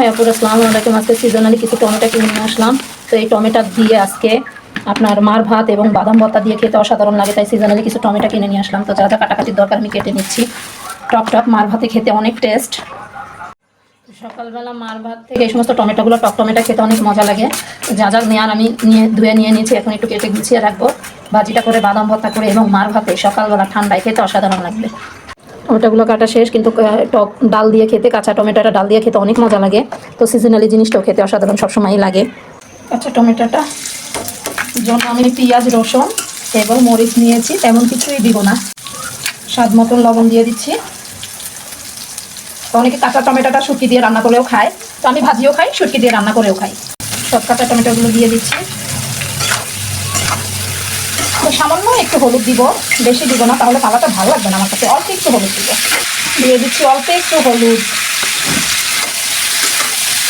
হয়, আপুর আসসালামু আলাইকুম আজকে সিজনালি কিছু টমেটো কিনে নিয়ে আসলাম। তো এই টমেটো দিয়ে আজকে আপনার মার ভাত এবং বাদাম ভর্তা দিয়ে খেতে অসাধারণ লাগে, তাই সিজনালি কিছু টমেটো কিনে নিয়ে আসলাম। তো যা যা কাটাকাটির দরকার আমি কেটে নিচ্ছি। টক টক, মার ভাতে খেতে অনেক টেস্ট সকালবেলা মার ভাত থেকে এই সমস্ত টমেটোগুলো, টক টমেটো খেতে অনেক মজা লাগে। যা যা নেওয়ার আমি নিয়ে, ধুয়ে নিয়ে নিয়েছি, এখন একটু কেটে গুছিয়ে রাখব। ভাজিটা করে, বাদাম ভর্তা করে এবং মার ভাতে সকালবেলা ঠান্ডায় খেতে অসাধারণ লাগবে। টমেটোগুলো কাটা শেষ, কিন্তু টক ডাল দিয়ে খেতে, কাঁচা টমেটোটা ডাল দিয়ে খেতে অনেক মজা লাগে। তো সিজনালি জিনিসটাও খেতে অসাধারণ সবসময়ই লাগে। কাঁচা টমেটোটা। জন্য আমি পেঁয়াজ, রসুন এবং মরিচ নিয়েছি, তেমন কিছুই দিব না। স্বাদ মতন লবণ দিয়ে দিচ্ছি। অনেকে কাঁচা টমেটোটা শুটকি দিয়ে রান্না করেও খায়। তো আমি ভাজিও খাই, শুটকি দিয়ে রান্না করেও খাই। সব কাঁচা টমেটোগুলো দিয়ে দিচ্ছি। তো সামান্য একটু হলুদ দিব, বেশি দিব না, তাহলে কালারটা ভালো লাগবে না আমার কাছে। অল্প একটু হলুদ দিব। দিয়ে দিচ্ছি অল্প একটু হলুদ।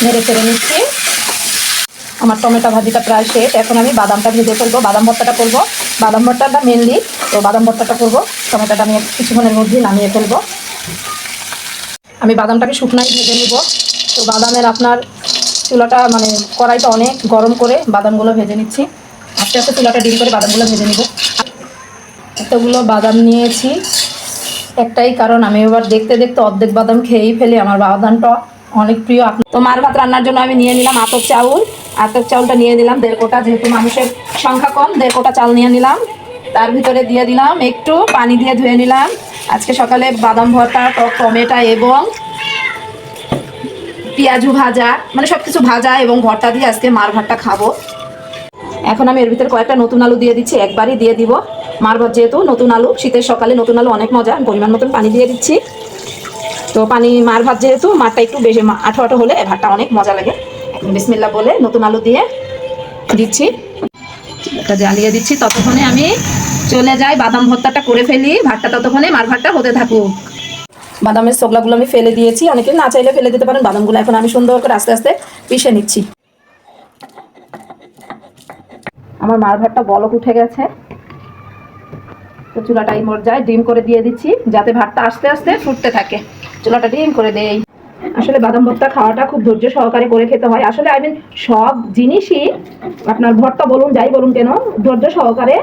নেড়ে ফেড়ে নিচ্ছি। আমার টমেটো ভাজিটা প্রায় শেষ। এখন আমি বাদামটা ভেজে ফেলব। বাদাম ভর্তাটা করব। বাদাম ভর্তাটা মেনলি তো বাদাম ভর্তাটা করব। টমেটোটা আমি কিছুক্ষণের মধ্যেই নামিয়ে ফেলব। আমি বাদামটাকে শুকনাই ভেজে নিব। তো বাদামের আপনার চুলাটা মানে কড়াইটা অনেক গরম করে বাদামগুলো ভেজে নিচ্ছি। আস্তে আস্তে চুলাটা ডিম করে বাদামগুলো ভেজে নিব। এতগুলো বাদাম নিয়েছি। একটাই কারণ, আমি এবার দেখতে দেখতে অর্ধেক বাদাম খেয়েই ফেলি আমার বাদামটা অনেক প্রিয়। তো মার ভাত রান্নার জন্য আমি নিয়ে নিলাম আতপ চাউল। আতপ চাউলটা নিয়ে নিলাম, দেড় কোটা যেহেতু মানুষের সংখ্যা কম, দেড় কোটা চাল নিয়ে নিলাম। তার ভিতরে দিয়ে দিলাম একটু পানি দিয়ে ধুয়ে নিলাম। আজকে সকালে বাদাম ভর্তা, টক টমেটো এবং পেঁয়াজু ভাজা মানে সব কিছু ভাজা এবং ভর্তা দিয়ে আজকে মার ভাতটা খাব। এখন আমি এর ভিতরে কয়েকটা নতুন আলু দিয়ে দিচ্ছি, একবারই দিয়ে দিব। মার ভাত যেহেতু নতুন আলু, শীতের সকালে নতুন আলু অনেক মজা, পরিমাণ মতন পানি দিয়ে দিচ্ছি। তো পানি, মার ভাত যেহেতু, মারটা একটু বেশি আঠো আঠো হলে ভাতটা অনেক মজা লাগে। বিসমিল্লা বলে নতুন আলু দিয়ে দিচ্ছি। এটা জ্বালিয়ে দিচ্ছি, ততক্ষণে আমি চলে যাই, বাদাম ভর্তাটা করে ফেলি। ভাতটা ততক্ষণে মার ভাতটা হতে থাকুক। বাদামের সোগলাগুলো আমি ফেলে দিয়েছি, অনেকে না চাইলে ফেলে দিতে পারেন। বাদামগুলো এখন আমি সুন্দর করে আস্তে আস্তে পিষে নিচ্ছি। আমার মার ভাতটা বলক উঠে গেছে। তো চুলাটা এই মর্যায় ডিম করে দিয়ে দিচ্ছি, যাতে ভাতটা আস্তে আস্তে ফুটতে থাকে। চুলাটা ডিম করে দেই। আসলে বাদাম ভর্তা খাওয়াটা খুব ধৈর্য সহকারে করে খেতে হয়। আসলে আই মিন সব জিনিসই আপনার ভর্তা বলুন, যাই বলুন কেন, ধৈর্য সহকারে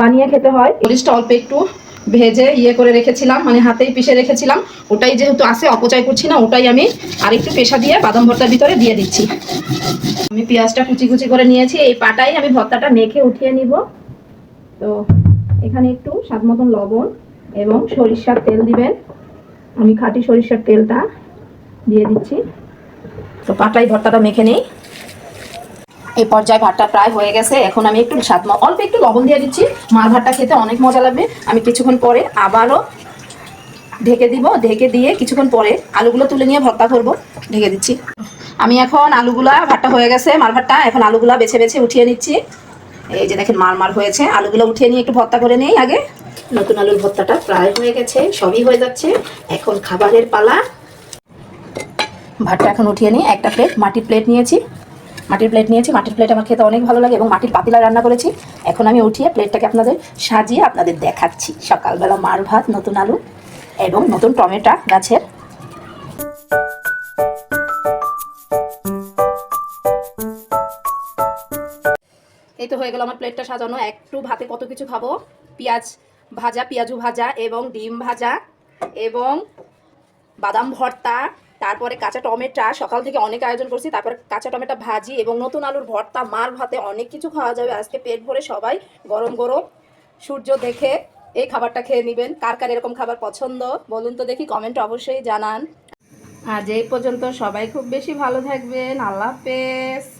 বানিয়ে খেতে হয়। অল্প একটু। ভেজে ইয়ে করে রেখেছিলাম মানে হাতেই পিষে রেখেছিলাম। ওটাই যেহেতু আছে, অপচয় করছি না, ওটাই আমি আরেকটু পেশা দিয়ে বাদাম ভর্তার ভিতরে দিয়ে দিচ্ছি। আমি পেঁয়াজটা কুচি কুচি করে নিয়েছি, এই পাটাই আমি ভর্তাটা মেখে উঠিয়ে নিব। তো এখানে একটু স্বাদ মতন লবণ এবং সরিষার তেল দিবেন। আমি খাঁটি সরিষার তেলটা দিয়ে দিচ্ছি। তো পাটাই ভর্তাটা মেখে নিই। এই পর্যায়ে ভাতটা প্রায় হয়ে গেছে। এখন আমি একটু স্বাদ অল্প একটু লবণ দিয়ে দিচ্ছি। মার ভাতটা খেতে অনেক মজা লাগবে। আমি কিছুক্ষণ পরে আবারও ঢেকে দিব। ঢেকে দিয়ে কিছুক্ষণ পরে আলুগুলো তুলে নিয়ে ভর্তা করব। ঢেকে দিচ্ছি। আমি এখন আলুগুলা, ভাতটা হয়ে গেছে মার ভাতটা। এখন আলুগুলা বেছে বেছে উঠিয়ে নিচ্ছি। এই যে দেখেন মার মার হয়েছে। আলুগুলো উঠিয়ে নিয়ে একটু ভর্তা করে নেই আগে। নতুন আলুর ভর্তাটা প্রায় হয়ে গেছে। সবই হয়ে যাচ্ছে। এখন খাবারের পালা। ভাতটা এখন উঠিয়ে নিই একটা প্লেট মাটির প্লেট নিয়েছি। মাটির প্লেট নিয়েছি। মাটির প্লেট আমার খেতে অনেক ভালো লাগে এবং মাটির পাতিলা রান্না করেছি। এখন আমি উঠিয়ে প্লেটটাকে আপনাদের সাজিয়ে আপনাদের দেখাচ্ছি। সকালবেলা মার ভাত, নতুন আলু এবং নতুন টমেটো গাছের। এই তো হয়ে গেল আমার প্লেটটা সাজানো। একটু ভাতে কত কিছু খাব? পেঁয়াজ ভাজা, পেঁয়াজু ভাজা এবং ডিম ভাজা এবং বাদাম ভর্তা তারপরে কাঁচা টমেটা, সকাল থেকে অনেক আয়োজন করছি, তারপর কাঁচা টমেটা ভাজি এবং নতুন আলুর ভর্তা, মার ভাতে অনেক কিছু খাওয়া যাবে। আজকে পেট ভরে সবাই গরম গরম সূর্য দেখে এই খাবারটা খেয়ে নেবেন। কার কার এরকম খাবার পছন্দ বলুন তো দেখি কমেন্ট অবশ্যই জানান। আজ এই পর্যন্ত সবাই খুব বেশি ভালো থাকবেন। আল্লাহ হাফেজ।